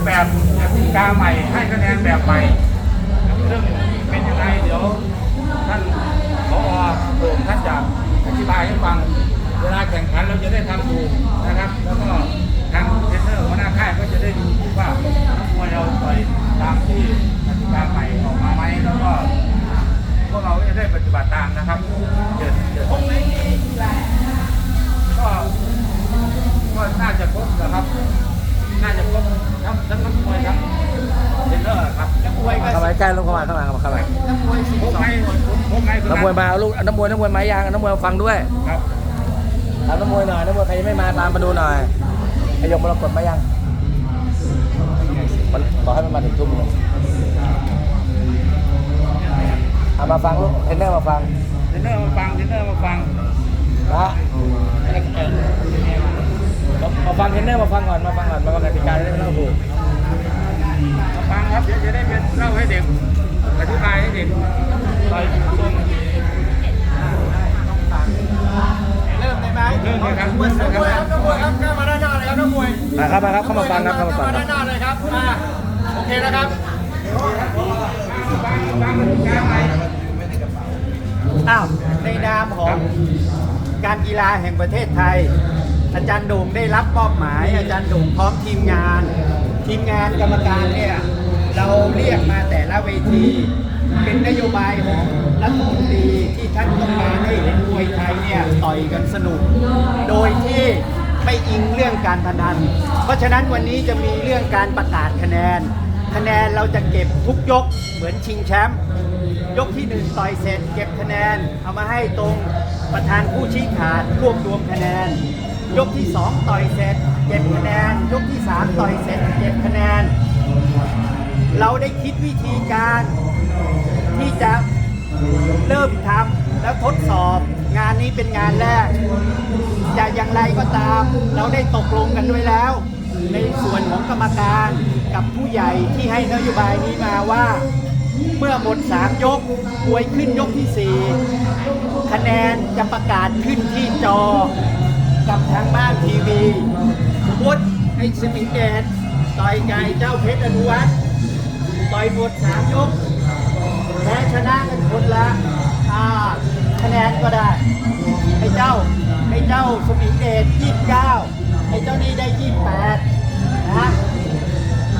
ปแบบกติกาใหม่ ให้คะแนนแบบใหม่ซึ่องเป็นยังไงเดี๋ยวท่านผอโด่งท่านจะอธิบายให้ฟัง เวลาแข่งขันเราจะได้ทำถูกนะครับ แล้วก็ทางเทรนเนอร์หัวหน้าค่ายก็จะได้ดูว่านักมวยเราต่อยตามที่กติกาใหม่ออกมาไหมแล้วก็พวกเราจะได้ปฏิบัติตามนะครับเดี๋ยวเดี๋ยวก็ก็ วยมาเอาลูกนักมวยนักมวยมายังนักมวยมาฟังด้วยครับถามนักมวยหน่อยนักมวยใครยังไม่มาตามมาดูหน่อยไอยงมรกตมายังมันบอกให้มันมาถึงทุ่มหนึงเอามาฟังลูกเทรนเนอร์มาฟังเทรนเนอร์มาฟังเทรนเนอร์มาฟังนะมาฟังเทรนเนอร์มาฟังก่อนมาฟังก่อนมาฟังกติกาจะได้ไม่ต้องผูกมาฟังครับเดี๋ยวจะได้เป็นเล่าให้เด็กอธิบายให้เด็กต่อยท ริ่มเรื่องนี้ครับนักมวยครับนักมวยครับเข้ามาด้านหน้าเลยครับนักมวยมาครับมาครับเข้ามาฟังครับเข้ามาฟังคด้ารับนหน้าเลยครับอ่าโอเคนะครับอ้าวในนามของการกีฬาแห่งประเทศไทย อาจารย์โด่งได้รับมอบหมาย อาจารย์โด่งพร้อมทีมงาน ทีมงานกรรมการเนี่ยเราเรียกมาแต่ละเวที เป็นนโยบายของรัฐมนตรีที่ท่านต้องการ วยไทยเนี่ยต่อยกันสนุก โดยที่ไม่อิงเรื่องการพนัน เพราะฉะนั้นวันนี้จะมีเรื่องการประกาศคะแนน คะแนนเราจะเก็บทุกยกเหมือนชิงแชมป์ยกที่หนึ่งต่อยเสร็จเก็บคะแนน เอามาให้ตรงประธานผู้ชี้ขาดรวบรวมคะแนน ยกที่สองต่อยเสร็จเก็บคะแนน ยกที่สามต่อยเสร็จเก็บคะแนน เราได้คิดวิธีการที่จะเริ่มทำแล้วทดสอบ งานนี้เป็นงานแรกจะอย่างไรก็ตาม เราได้ตกลงกันด้วยแล้ว ในส่วนของกรรมการกับผู้ใหญ่ที่ให้นโยบายนี้มาว่า เมื่อหมดสามยกมวยขึ้นยกที่สี่คะแนนจะประกาศขึ้นที่จอ กับทางบ้านทีวีสมมติไอ้สมิงเดชต่อยไก่เจ้าเพชรอนุวัฒน์ต่อยหมดสามยกแพ้ชนะกันคนละอ่า คะแนนก็ได้ไอ้เจ้าไอ้เจ้าสมิงเดชยี่สิบเก้าไอ้เจ้านี่ได้ยี่สิบแปดนะ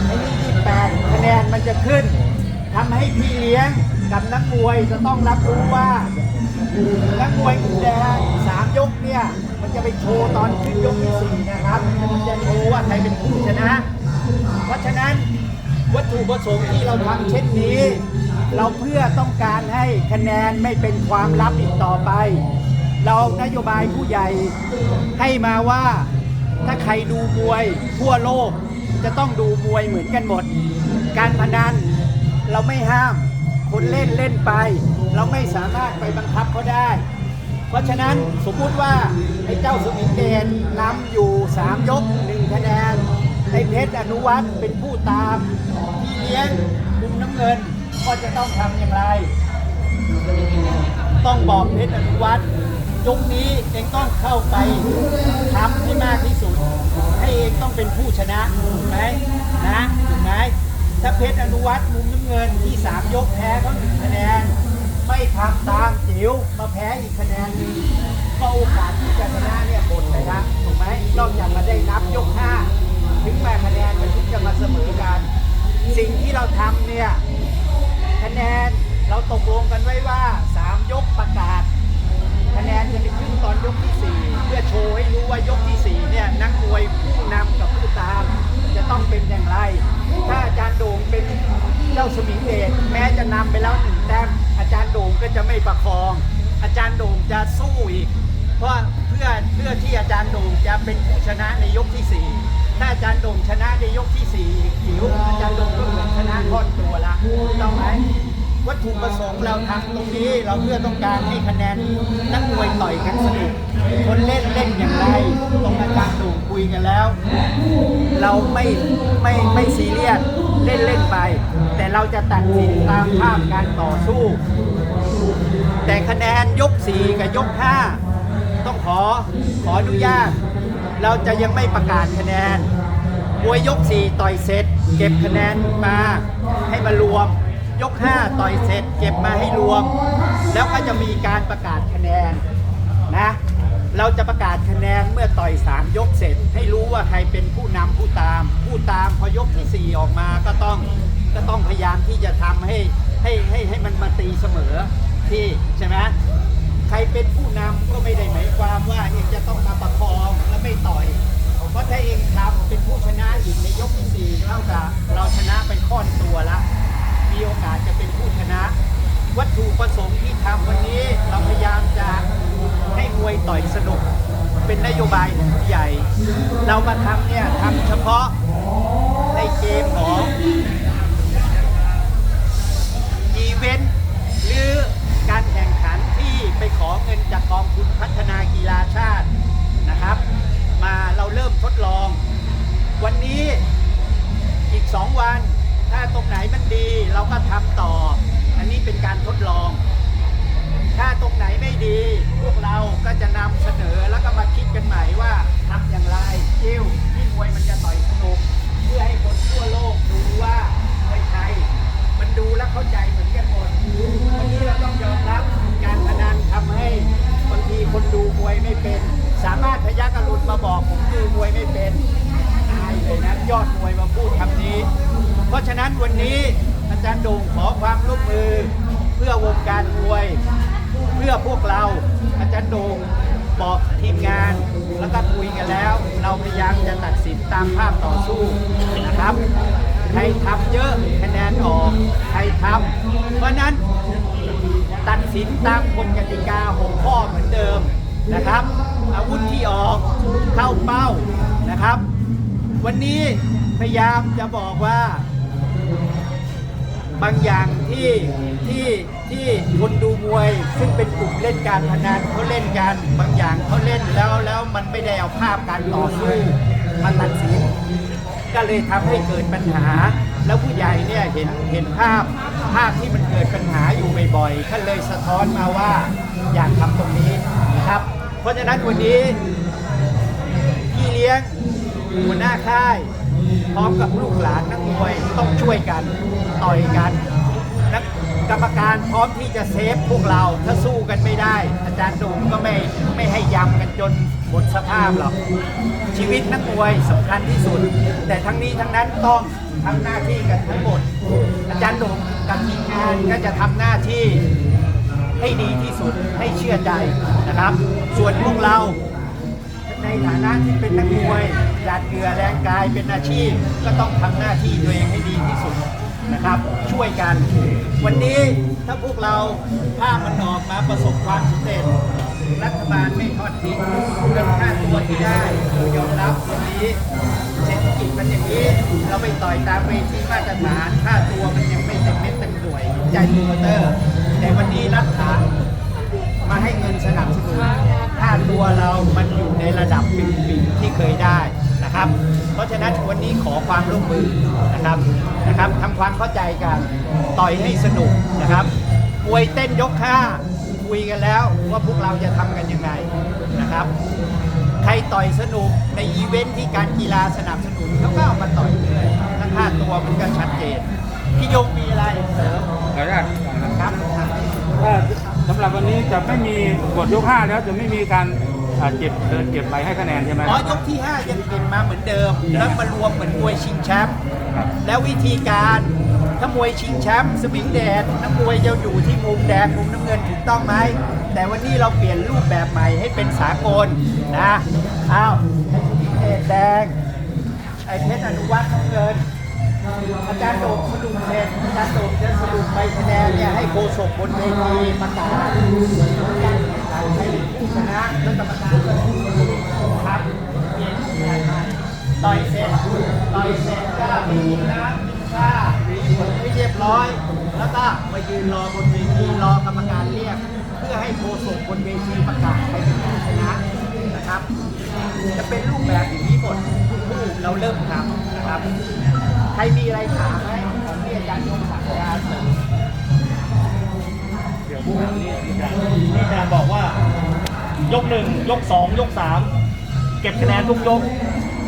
ไอ้นี่ยี่แปดคะแนนมันจะขึ้นทำให้พี่เลี้ยงกับนักมวยจะต้องรับรู้ว่านักมวยมุแดงสามยกเนี่ยมันจะไปโชว์ตอนขึ้นยกที่สี่นะครับมันจะโชว์ว่าใครเป็นผู้ชนะ เพราะฉะนั้นวัตถุประสงค์ที่เราทำเช่นนี้ เราเพื่อต้องการให้คะแนนไม่เป็นความลับอีกต่อไป เรานโยบายผู้ใหญ่ให้มาว่าถ้าใครดูมวยทั่วโลกจะต้องดูมวยเหมือนกันหมด การพนันเราไม่ห้าม คนเล่นเล่นไป เราไม่สามารถไปบังคับเขาได้ เพราะฉะนั้นสมมุติว่าไอ้เจ้าสุมิงเดนนำอยู่ 3 ยกหนึ่งคะแนนไอ้เพชรอนุวัฒน์เป็นผู้ตามพี่เลี้ยงมุมน้ำเงิน ก็จะต้องทำอย่างไร ต้องบอกเพชรอนุวัฒน์ยกนี้เองต้องเข้าไปทำให้มากที่สุด ให้เองต้องเป็นผู้ชนะถูกไหมนะถูกไหมถ้าเพชรอนุวัฒน์มุมน้ำเงินที่สามยกแพ้เขาหนึ่งคะแนน ไม่ทำตามจิ๋วมาแพ้อีกคะแนนหนึงก็โอกาสที่จะชนะเนี่ยหมดเลยนะมนอกจากมาได้นับยกห้าถึงแม้คะแนนมันถึงจะมาเสมอกัน สิ่งที่เราทำเนี่ย คะแนนเรา ตกลงกันไว้ว่า 3 ยกประกาศ คะแนนจะไปขึ้นตอนยกที่ 4 เพื่อโชว์ให้รู้ว่ายกที่ 4 เนี่ย นักมวยผู้นำกับผู้ตาม จะต้องเป็นอย่างไร ถ้าอาจารย์โด่งเป็นเจ้าสมิงเดชแม้จะนำไปแล้วหนึ่งแต้มอาจารย์โด่งก็จะไม่ประคอง อาจารย์โด่งจะสู้อีก เพราะเพื่อเพื่อที่อาจารย์โด่งจะเป็นผู้ชนะในยกที่ 4ถ้าอาจารย์โด่งชนะในยกที่4อีกผิวอาจารย์โด่งก็เหมือนชนะทอดตัวละถูกต้องไหม วัตถุประสงค์เราทำตรงนี้เราเพื่อต้องการให้คะแนนนักมวยต่อยกันสนุกคนเล่นเล่นอย่างไรตรงอาจารย์ดูคุยกันแล้ว เราไม่ไม่ไม่ซีเรียสเล่นเล่นไป แต่เราจะตัดสินตามภาพการต่อสู้ แต่คะแนนยก 4 กับยก 5 ต้องขอขออนุญาต เราจะยังไม่ประกาศคะแนนมวยยก 4 ต่อยเสร็จ เก็บคะแนนมาให้มารวม ยก 5 ต่อยเสร็จเก็บมาให้รวม แล้วก็จะมีการประกาศคะแนนนะ เราจะประกาศคะแนนเมื่อต่อย 3 ยกเสร็จ ให้รู้ว่าใครเป็นผู้นำผู้ตาม ผู้ตามพอยกทีสี่ 4 ออกมาก็ต้องก็ต้องพยายามที่จะทำให้ให้ให้ให้มันมาตีเสมอที่ใช่ไหมใครเป็นผู้นำก็ไม่ได้หมายความว่าเองจะต้องมาประคองและไม่ต่อยเพราะถ้าเองทำเป็นผู้ชนะอีกในยกที่สี่เท่ากับเราชนะไปค่อนตัวละ มีโอกาสจะเป็นผู้ชนะ วัตถุประสงค์ที่ทำวันนี้เราพยายามจะให้มวยต่อยสนุก เป็นนโยบายของผู้ใหญ่ เรามาทำเนี่ยทำเฉพาะในเกมของอีเวนต์หรือการแข่งขันที่ไปขอเงินจากกองทุนพัฒนากีฬาชาตินะครับ มาเราเริ่มทดลอง วันนี้อีก2วัน ถ้าตรงไหนมันดีเราก็ทำต่อ อันนี้เป็นการทดลอง ถ้าตรงไหนไม่ดี พวกเราก็จะนำเสนอแล้วก็มาคิดกันใหม่ว่าทำอย่างไรจิ้วที่มวยมันจะต่อยสนุกเพื่อให้คนทั่วโลกดูว่ามวยไทยมันดูแล้วเข้าใจเหมือนกันหมดวันนี้เราต้องยอมรับการพนันทำให้บางทีคนดูมวยไม่เป็น สามารถพยักกรุณมาบอกผมดูมวยไม่เป็นอายเลยนะยอดมวยมาพูดคำนี้ เพราะฉะนั้นวันนี้อาจารย์ดงขอความร่วมมือเพื่อวงการมวย เพื่อพวกเราอาจารย์ดงบอกทีมงานแล้วก็คุยกันแล้ว เราพยายามจะตัดสินตามภาพต่อสู้นะครับใครทำเยอะคะแนนออกใครทำเพราะนั้นตัดสินตามกฎกติกาหกข้อเหมือนเดิมนะครับ อาวุธที่ออกเข้าเป้านะครับ วันนี้พยายามจะบอกว่า บางอย่างที่ที่ที่คนดูมวย ซึ่งเป็นกลุ่มเล่นการพนันเขาเล่นกันบางอย่างเขาเล่นแล้วแล้วมันไม่ได้เอาภาพการต่อสู้มาตัดสินก็เลยทำให้เกิดปัญหา แล้วผู้ใหญ่เนี่ยเห็นเห็นภาพภาพที่มันเกิดปัญหาอยู่บ่อยๆก็เลยสะท้อนมาว่าอยากทำตรงนี้นะครับ เพราะฉะนั้นวันนี้พี่เลี้ยงหัวหน้าค่าย พร้อมกับลูกหลานนักมวยต้องช่วยกันต่อยกันนักกรรมการพร้อมที่จะเซฟพวกเราถ้าสู้กันไม่ได้ อาจารย์ด่งก็ไม่ไม่ให้ยำกันจนหมดสภาพหรอกชีวิตนักมวยสำคัญที่สุด แต่ทั้งนี้ทั้งนั้นต้องทำหน้าที่กันทั้งหมด อาจารย์ด่งกับทีมงานก็จะทำหน้าที่ให้ดีที่สุดให้เชื่อใจนะครับ ส่วนพวกเราในฐานะที่เป็นนักมวย หยาดเหงื่อแรงกายเป็นอาชีพ ก็ต้องทำหน้าที่ตัวเองให้ดีที่สุดนะครับ ช่วยกัน วันนี้ถ้าพวกเราภาพมันออกมาประสบความสำเร็จรัฐบาลไม่ทอดทิ้งเงินค่าตัวที่ได้ยอมรับวันนี้เศรษฐกิจมันอย่างนี้ เราไปต่อยตามเวทีมาตรฐานค่าตัวมันยังไม่เต็มเม็ดเต็มหน่วยใจโปรโมเตอร์ แต่วันนี้รัฐามาให้เงินสนับสนุนถ้าตัวเรามันอยู่ในระดับปิ่มๆที่เคยได้ นะครับ เพราะฉะนั้นวันนี้ขอความร่วมมือนะครับนะครับทำความเข้าใจกันต่อยให้สนุกนะครับมวยเต้นยกห้าคุยกันแล้วว่าพวกเราจะทำกันยังไงนะครับ ใครต่อยสนุกในอีเวนท์ที่การกีฬาสนับสนุนเขาก็เอามาต่อยเลยถ้าค่าตัวมันก็ชัดเจนพี่ยงมีอะไรเสริมขออนุญาตครับว่าสำหรับวันนี้จะไม่มีกฎยกห้าแล้วจะไม่มีการ อ่าเก็บเดินเก็บใบให้คะแนนใช่ไหมอ๋อยกที่ 5 ยังเก็บมาเหมือนเดิม แล้วมารวมเหมือนมวยชิงแชมป์ครับแล้ววิธีการถ้ามวยชิงแชมป์สมิงแดดนักมวยจะอยู่ที่มุมแดงมุมน้ำเงินถูกต้องไหมแต่วันนี้เราเปลี่ยนรูปแบบใหม่ให้เป็นสากลนะอ้าวไอ้สมิงแดดแดงไอ้เพชรอนุวัฒน์น้ำเงิน อาจารย์โดมสรุปเสร็จอาจารย์โดมจะสรุปใบคะแนนเนี่ยให้โฆษกบนเวทีประกาศ การแข่งขันให้ผู้ชนะและกรรมการครับเปลี่ยนรูปแบบใหม่ต่อยเสร็จต่อยเสร็จก็ไปกินน้ำกินข้าวหรือผลให้เรียบร้อย แล้วก็มายืนรอบนเวทีรอกรรมการเรียก เพื่อให้โฆษกบนเวทีประกาศใครเป็นผู้ชนะนะครับ จะเป็นรูปแบบอย่างนี้หมดทุกคู่เราเริ่มทำนะครับ ใครมีอะไรถามไหมผมเรียนอาจารย์ยงศักดิ์ยาเสริมนี่อาจารย์บอก ยกหนึ่งยกสองยกสามเก็บคะแนนทุกยก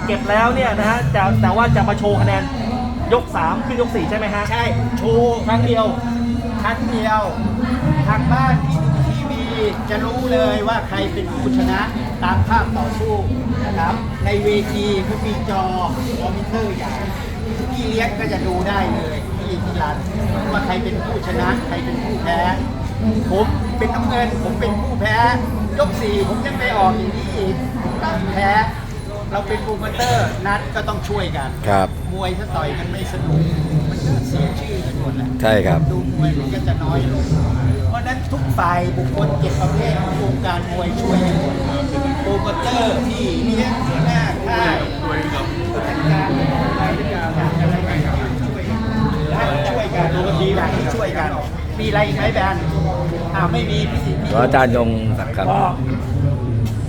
เก็บแล้วเนี่ยนะฮะจะแต่ว่าจะมาโชว์คะแนนยก3ขึ้นยก4ใช่ไหมฮะใช่โชว์ครั้งเดียวครั้งเดียว ทางบ้านที่ดูทีวีจะรู้เลยว่าใครเป็นผู้ชนะตามภาพต่อสู้นะครับ ในเวทีเขามีจอมอนิเตอร์ใหญ่พี่เลี้ยงก็จะดูได้เลยที่ที่ร้านว่าใครเป็นผู้ชนะ ใครเป็นผู้แพ้ ผมเป็นน้ำเงิน ผมเป็นผู้แพ้ ยกสี่ผมยังไม่ออกอย่างนี้อีกต้องแพ้ เราเป็นโปรโมเตอร์นัดก็ต้องช่วยกัน ครับ มวยถ้าต่อยกันไม่สนุกมันก็เสียชื่อกันหมดแหละใช่ครับ ดูมวยมันก็จะน้อยลง เพราะฉะนั้นทุกฝ่ายบุคคลเจ็ดประเภทของวงการมวยช่วยกันหมดโปรโมเตอร์ที่เลี้ยงหัวหน้าค่ายผู้จัดการรายการอะไรกันช่วยกันช่วยกันดีแบบที่ช่วยกัน มีอะไรอีกไหมแบนอ้าวไม่มีพี่พี่ขออาจารย์ยงศักดิ์ครับ ก็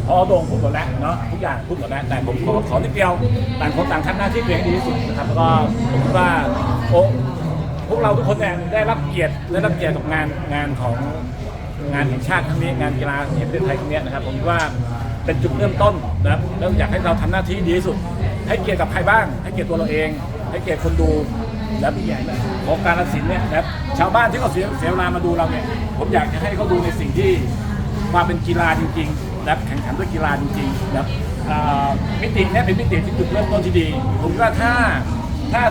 พอโด่งพูดหมดแล้วเนาะทุกอย่างพูดหมดแล้วแต่ผมขอขอนิดเดียวต่างคนต่างทำหน้าที่ตัวเองให้ดีที่สุดนะครับแล้วก็ผมคิดว่าโอ้พวกเราทุกคนเนี่ยได้รับเกียรติได้รับเกียรติกับงานงานของงานแห่งชาติครั้งนี้งานกีฬาแห่งประเทศไทยครั้งเนี้ยนะครับผมคิดว่าเป็นจุดเริ่มต้นนะครับแล้วอยากให้เราทำหน้าที่ดีที่สุด ให้เกียรติกับใครบ้าง ให้เกียรติตัวเราเอง ให้เกียรติคนดู และพี่ใหญ่ของการตัดสินเนี่ยนะครับชาวบ้านที่เขาเสียเสียเวลามาดูเราเนี่ยผมอยากจะให้เขาดูในสิ่งที่ความเป็นกีฬาจริงๆนะครับแข่งขันด้วยกีฬาจริงๆนะครับมิติเนี้เป็นมิติที่จุดเริ่มต้นที่ดี ผมว่าถ้าถ้า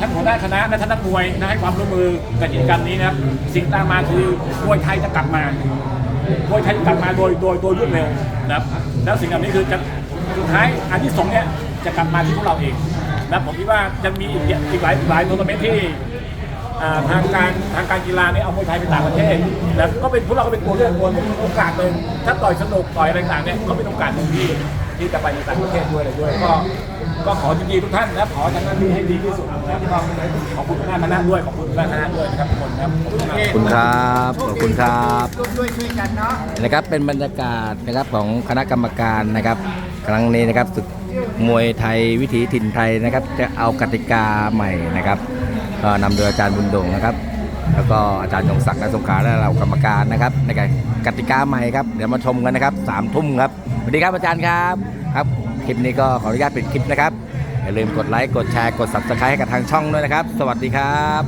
ท่านหัวหน้าคณะและท่านนักมวยนะให้ความร่วมมือกับกิจกรรมนี้นะครับสิ่งตามมาคือมวยไทยจะกลับมามวยไทยจะกลับมาโดยโดยโดยรวดเร็วนะครับแล้วสิ่งเหล่านี้คือจะสุดท้ายอันที่สองเนี่ยจะกลับมาที่พวกเราเอง นะผมคิดว่าจะมีอีกอีกหลายหลายโทรนาเมนต์ที่อ่าทางการทางการกีฬาเนี่ยเอามวยไทยไปต่างประเทศแล้วก็เป็นพวกเราก็เป็นตัวเลือกคนโอกาสหนึ่งถ้าต่อยสนุกต่อยอะไรต่างๆเนี่ยก็เป็นโอกาสหนึ่งที่ที่จะไปในต่างประเทศด้วยอะไรด้วยก็ก็ขอยินดีทุกท่านนะขอทำหน้าที่ให้ดีที่สุดนะครับก็ขอบคุณทุกท่านคณะด้วยขอบคุณทุกท่านคณะด้วยนะครับทุกคนครับขอบคุณมากขอบคุณครับขอบคุณครับร่วมด้วยช่วยกันเนาะนะครับเป็นบรรยากาศนะครับของคณะกรรมการนะครับ ครั้งนี้นะครับศึกมวยไทยวิถีถิ่นไทยนะครับ จะเอากติกาใหม่นะครับก็นำโดยอาจารย์บุญดงนะครับ แล้วก็อาจารย์ยงศักดิ์และสงขาและเรากรรมการนะครับ ในการกติกาใหม่ครับเดี๋ยวมาชมกันนะครับสามทุ่มครับสวัสดีครับอาจารย์ครับครับคลิปนี้ก็ขออนุญาตปิดคลิปนะครับอย่าลืมกดไลค์กดแชร์กด subscribe ให้กับทางช่องด้วยนะครับ สวัสดีครับ